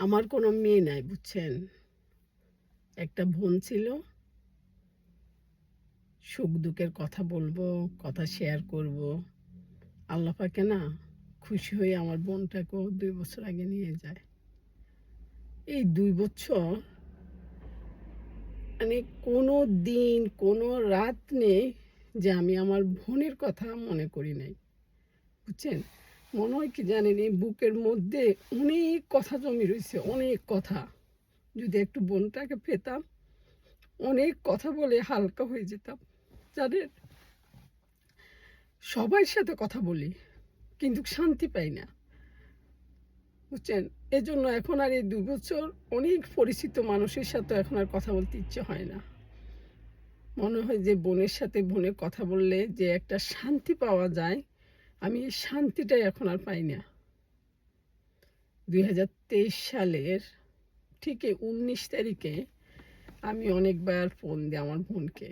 আমার কোনো মেয়ে নাই, বুঝছেন? একটা বোন ছিল। সুখ দুঃখের কথা বলব, কথা শেয়ার করব। আল্লাহ পাকে না খুশি হয়ে আমার বোনটাকেও দুই বছর আগে নিয়ে যায়। এই দুই বছর মানে কোনো দিন, কোনো রাত নেই যে আমি আমার বোনের কথা মনে করি নাই, বুঝছেন? মনে হয় কি জানেন এই বুকের মধ্যে অনেক কথা জমি রয়েছে অনেক কথা। যদি একটু বোনটাকে পেতাম, অনেক কথা বলে হালকা হয়ে যেতাম। যাদের সবার সাথে কথা বলি, কিন্তু শান্তি পাই না। বুঝছেন? এজন্য এখন আর এই দু বছর অনেক পরিচিত মানুষের সাথে এখন আর কথা বলতে ইচ্ছে হয় না। মনে হয় যে বোনের সাথে বোনের কথা বললে যে একটা শান্তি পাওয়া যায় আমি এই শান্তিটাই এখন আর পাই না। দুই হাজার তেইশ সালের ঠিক উনিশ তারিখে আমি অনেকবার ফোন দিই আমার বোনকে।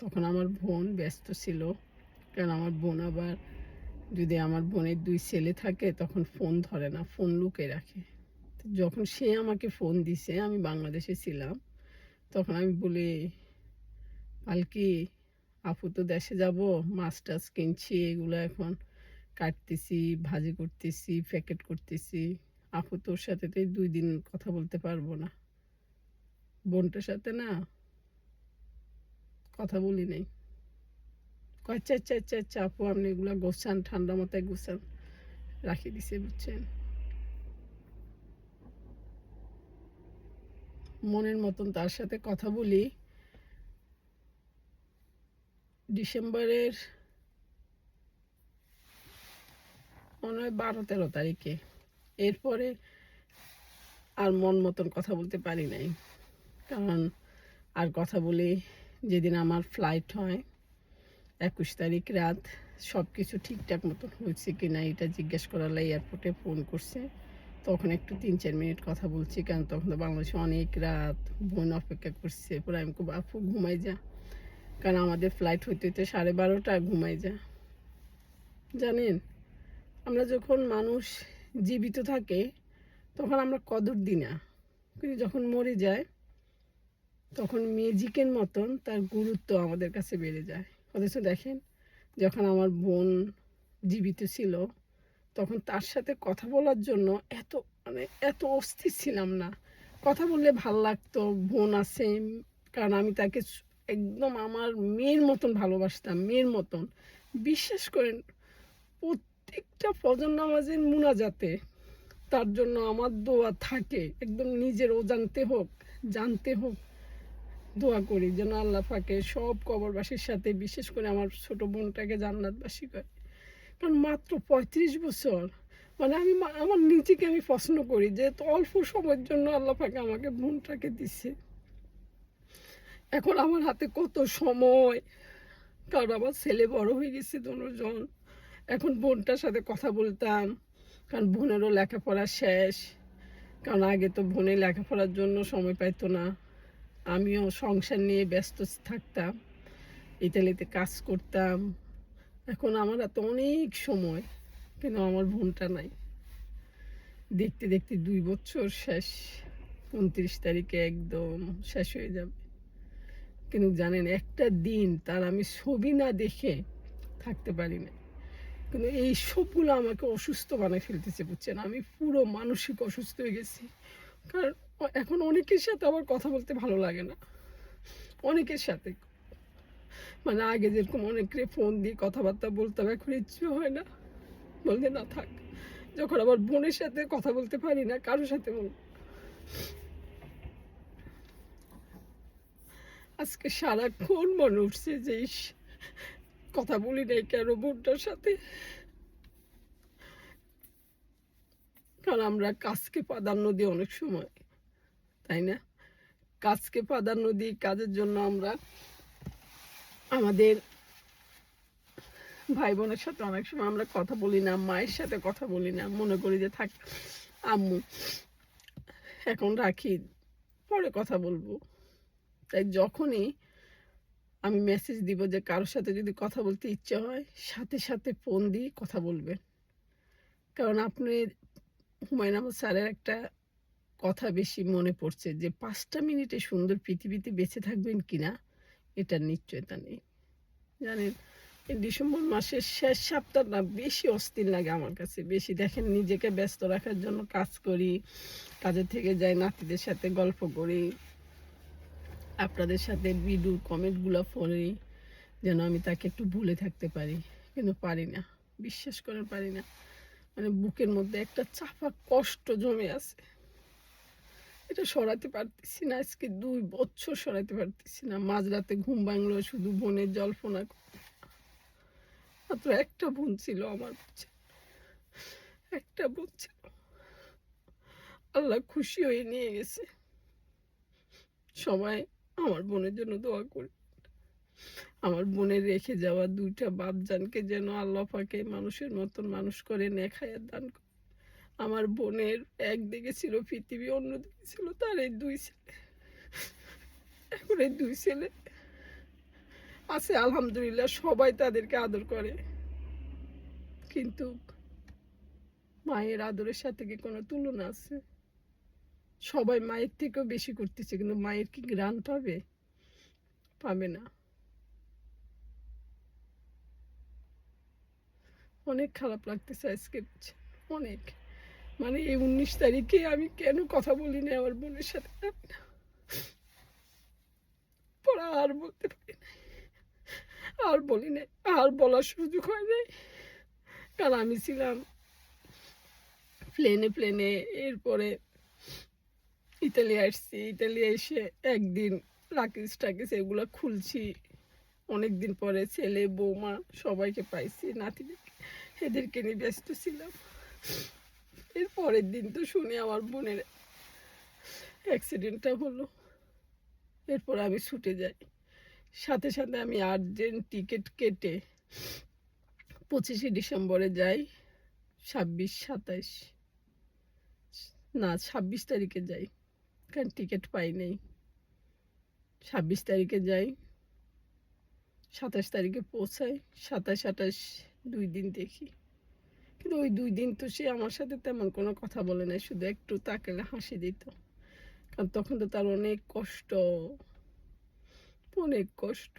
তখন আমার বোন ব্যস্ত ছিল, কারণ আমার বোন আবার যদি আমার বোনের দুই ছেলে থাকে তখন ফোন ধরে না, ফোন লুকে রাখে। যখন সে আমাকে ফোন দিছে, আমি বাংলাদেশে ছিলাম, তখন আমি বলি, পালকি আপু তো দেশে যাব মাছ টাছ কিনছি, এগুলো এখন কাটতেছি, ভাজি করতেছি প্যাকেট করতেছি। আপু তোর সাথে তো দুই দিন কথা বলতে পারব না। বোনটার সাথে না কথা বলি নাই। চা চা চা চা আপু, আপনি এগুলো গোছান, ঠান্ডা মাথায় গোছান, রাখি দিছে, বুঝছেন? মনের মতন তার সাথে কথা বলি ডিসেম্বরের মনে হয় বারো তেরো তারিখে। এরপরে আর মন মতন কথা বলতে পারি নাই। কারণ আর কথা বলি যেদিন আমার ফ্লাইট হয়, একুশ তারিখ রাত সব কিছু ঠিকঠাক মতন হয়েছে কি না এটা জিজ্ঞেস করালে এয়ারপোর্টে ফোন করছে। তখন একটু তিন চার মিনিট কথা বলছি, কারণ তখন তো বাংলাদেশে অনেক রাত বোন অপেক্ষা করছে, পরে আমি খুব আপু, ঘুমাই যা। কারণ আমাদের ফ্লাইট হইতে হইতে সাড়ে বারোটা ঘুমাই যা জানেন? আমরা যখন মানুষ জীবিত থাকে, তখন আমরা কদর দিই না। কিন্তু যখন মরে যায়, তখন ম্যাজিকের মতন তার গুরুত্ব আমাদের কাছে বেড়ে যায়। অথচ দেখেন, যখন আমার বোন জীবিত ছিল, তখন তার সাথে কথা বলার জন্য এত মানে এত অস্থির ছিলাম না। কথা বললে ভালো লাগতো, বোন আছে, কারণ আমি তাকে একদম আমার মেয়ের মতন ভালোবাসতাম, মেয়ের মতন। বিশ্বাস করেন, প্রত্যেকটা ফজর নামাজের মুনাজাতে তার জন্য আমার দোয়া থাকে। একদম নিজের অজান্তে হোক, জানতে হোক, দোয়া করি যেন আল্লাহ পাকে সব কবরবাসীর সাথে, বিশেষ করে আমার ছোট বোনটাকে জান্নাতবাসী করে। কারণ মাত্র পঁয়ত্রিশ বছর মানে আমি আমার নিজেকে আমি প্রশ্ন করি যে অল্প সময়ের জন্য আল্লাহ পাকে আমাকে বোনটাকে দিচ্ছে এখন আমার হাতে কত সময়? কারণ আমার ছেলে বড় হয়ে গেছে দুজন। এখন বোনটার সাথে কথা বলতাম। কারণ বোনেরও লেখাপড়া শেষ। কারণ আগে তো বোনের লেখাপড়ার জন্য সময় পাইতো না। আমিও সংসার নিয়ে ব্যস্ত থাকতাম। ইতালিতে কাজ করতাম। এখন আমার এত অনেক সময়। কিন্তু আমার বোনটা নাই। দেখতে দেখতে দুই বছর শেষ। উনত্রিশ তারিখে একদম শেষ হয়ে যাবে। কিন্তু জানেন, একটা দিন তার আমি ছবি না দেখে থাকতে পারি না কিন্তু এই সবগুলো আমাকে অসুস্থ বানায় ফেলতেছে, বুঝছেন? আমি পুরো মানসিক অসুস্থ হয়ে গেছি। কারণ এখন অনেকের সাথে আমার কথা বলতে ভালো লাগে না। অনেকের সাথে। মানে আগে যেরকম অনেকে ফোন দিয়ে কথাবার্তা বলতাম, এখন ইচ্ছে হয় না। বলতে না থাক। যখন আবার বোনের সাথে কথা বলতে পারি না, কারোর সাথে বল আজকে সারাক্ষণ মনে উঠছে যে কথা বলি নাই কেন বোনটার সাথে? কারণ আমরা কাজকে প্রাধান্য দিই অনেক সময়, তাই না? কাজকে প্রাধান্য দিই কাজের জন্য আমরা আমাদের ভাই বোনের সাথে অনেক সময় আমরা কথা বলি না, মায়ের সাথে কথা বলি না, মনে করি যে থাক, আম্মু, এখন রাখি, পরে কথা বলব। তাই যখনই আমি মেসেজ দিব যে কারোর সাথে যদি কথা বলতে ইচ্ছে হয়, সাথে সাথে ফোন দিয়ে কথা বলবেন। কারণ আপনি হুমায়ুন আহমদ স্যারের একটা কথা বেশি মনে পড়ছে যে, পাঁচটা মিনিটে সুন্দর পৃথিবীতে বেঁচে থাকবেন কিনা এটার নিশ্চয়তা নেই। জানেন, এই ডিসেম্বর মাসের শেষ সপ্তাহটা বেশি অস্থির লাগে আমার কাছে। বেশি দেখেন, নিজেকে ব্যস্ত রাখার জন্য কাজ করি কাজের থেকে যাই, নাতিদের সাথে গল্প করি। আপনাদের সাথে ভিডিওর কমেন্টগুলো পড়ি, যেন আমি তাকে একটু ভুলে থাকতে পারি। কিন্তু পারি না, বিশ্বাস করে পারি না। মানে বুকের মধ্যে একটা চাপা কষ্ট জমে আছে। এটা সরাতে পারতেছি না, আজকে দুই বছর সরাতে পারতেছি না। মাঝরাতে ঘুম ভাঙলো, শুধু বোনের জল্পনা। মাত্র একটা বোন ছিল আমার একটা বোন ছিল। আল্লাহ খুশি হয়ে নিয়ে গেছে। সবাই আমার বোনের জন্য দোয়া করি। আমার বোনের রেখে যাওয়া দুইটা বাপজানকে যেন আল্লাহ পাকে মানুষের মতন মানুষ করে নেখায়ার দান করে। আমার বোনের একদিকে ছিল পৃথিবী, অন্যদিকে ছিল তার এই দুই ছেলে। এখন এই দুই ছেলে আছে, আলহামদুলিল্লাহ সবাই তাদেরকে আদর করে। কিন্তু মায়ের আদরের সাথে কি কোনো তুলনা আছে? সবাই মায়ের থেকেও বেশি করতেছে, কিন্তু মায়ের কি গ্রান পাবে? পাবে না। অনেক খারাপ লাগতেছে আজকে, অনেক। মানে এই উনিশ তারিখে আমি কেন কথা বলি না আমার বোনের সাথে? পড়া আর বলতে পারি না আর বলি না আর বলার সুযোগ হয় নাই। কারণ আমি ছিলাম প্লেনে প্লেনে এরপরে ইতালি আসছি, ইতালি এসে একদিন রাকিস টাকিস এগুলো খুলছি। অনেক দিন পরে ছেলে, বৌমা সবাইকে পাইছি নাতিদেরকে এদেরকে নিয়ে ব্যস্ত ছিলাম। এর পরের দিন তো শুনি আমার বোনের অ্যাক্সিডেন্টটা হলো। এরপর আমি ছুটে যাই। সাথে সাথে আমি আর্জেন্ট টিকিট কেটে পঁচিশে ডিসেম্বরে যাই ছাব্বিশ সাতাইশ। না, ছাব্বিশ তারিখে যাই। কারণ টিকিট পাই নাই। ছাব্বিশ তারিখে যাই, সাতাশ তারিখে পৌঁছাই, সাতাশ, আঠাশ দুই দিন দেখি। কিন্তু ওই দুই দিন তো সে আমার সাথে তেমন কোনো কথা বলে নাই, শুধু একটু তাকালে হাসি দিত। কারণ তখন তো তার অনেক কষ্ট অনেক কষ্ট।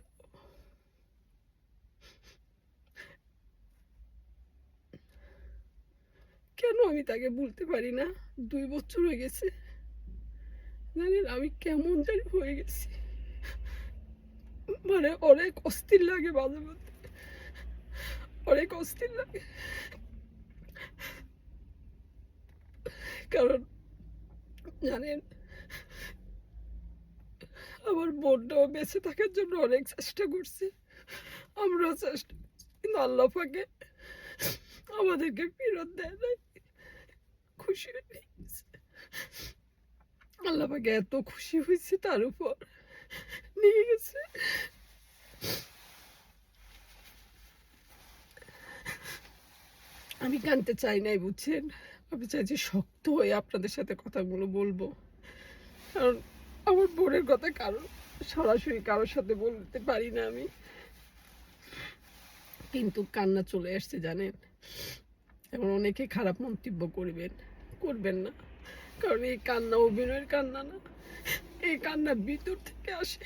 কেন আমি তাকে বলতে পারি না? দুই বছর হয়ে গেছে। জানেন, আমি কেমন জানি হয়ে গেছি। মানে অনেক অস্থির লাগে মাঝে মধ্যে। অনেক অস্থির লাগে। কারণ জানেন, আমার বোনটাও বেঁচে থাকার জন্য অনেক চেষ্টা করছি। আমরাও চেষ্টা কিন্তু আল্লাহ পাকে আমাদেরকে ফেরত দেয় নাই। খুশি গেছে। আল্লাহ এত খুশি হয়েছে তার উপর। নিয়ে গেছে। আমি কানতে চাই নাই, বুঝছেন? আমি চাইছি শক্ত হয়ে আপনাদের সাথে কথাগুলো বলব। কারণ আমার বোনের কথা কারও সরাসরি কারোর সাথে বলতে পারি না আমি। কিন্তু কান্না চলে আসছে, জানেন? এখন অনেকে খারাপ মন্তব্য করবেন। করবেন না। কারণ এই কান্না, অভিনয়ের কান্না না, এই কান্না ভিতর থেকে আসে।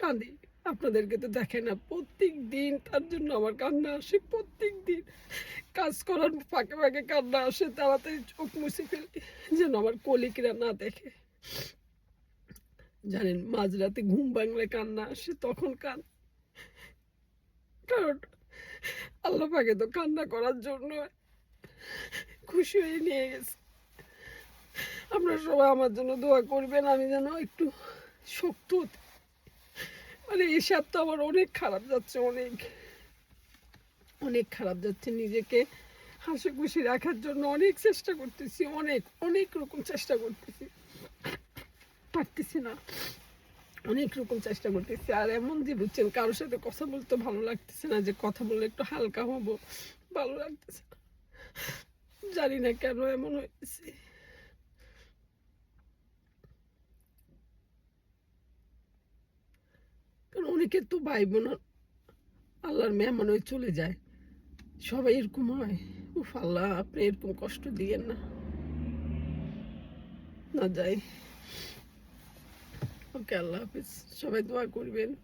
কাঁদি, আপনাদেরকে তো দেখে না প্রত্যেক দিন তার জন্য আমার কান্না আসে প্রত্যেক দিন কাজ করার ফাঁকে ফাঁকে কান্না আসে, তাড়াতাড়ি চোখ মুছে ফেলি, যেন আমার কলিকরা না দেখে। জানেন, মাঝরাতে ঘুম ভাঙলে কান্না আসে, তখন কান কারণ আল্লাহ পাকে তো কান্না করার জন্য খুশি হয়ে নিয়ে গেছে। আপনারা সবাই আমার জন্য দোয়া করবেন, আমি যেন একটু শক্ত মানে এই সপ্তাহ আমার অনেক খারাপ যাচ্ছে, অনেক অনেক খারাপ যাচ্ছে নিজেকে হাসি খুশি রাখার জন্য। অনেক চেষ্টা করতেছি, অনেক অনেক রকম চেষ্টা করতেছি। পারতেছি না। অনেক রকম চেষ্টা করতেছি। আর এমন যে বুঝছেন, কারোর সাথে কথা বলতে ভালো লাগতেছে না, যে কথা বললে একটু হালকা হব, ভালো লাগতেছে না। জানি না কেন এমন হয়েছে কারণ অনেকের তো ভাই বোন আল্লাহর মেহমান হয়ে চলে যায়। সবাই এরকম হয়। উফ, আল্লাহ, আপনি এরকম কষ্ট দিয়েন না। না যাই। ওকে, আল্লাহ হাফিজ। সবাই দোয়া করবেন।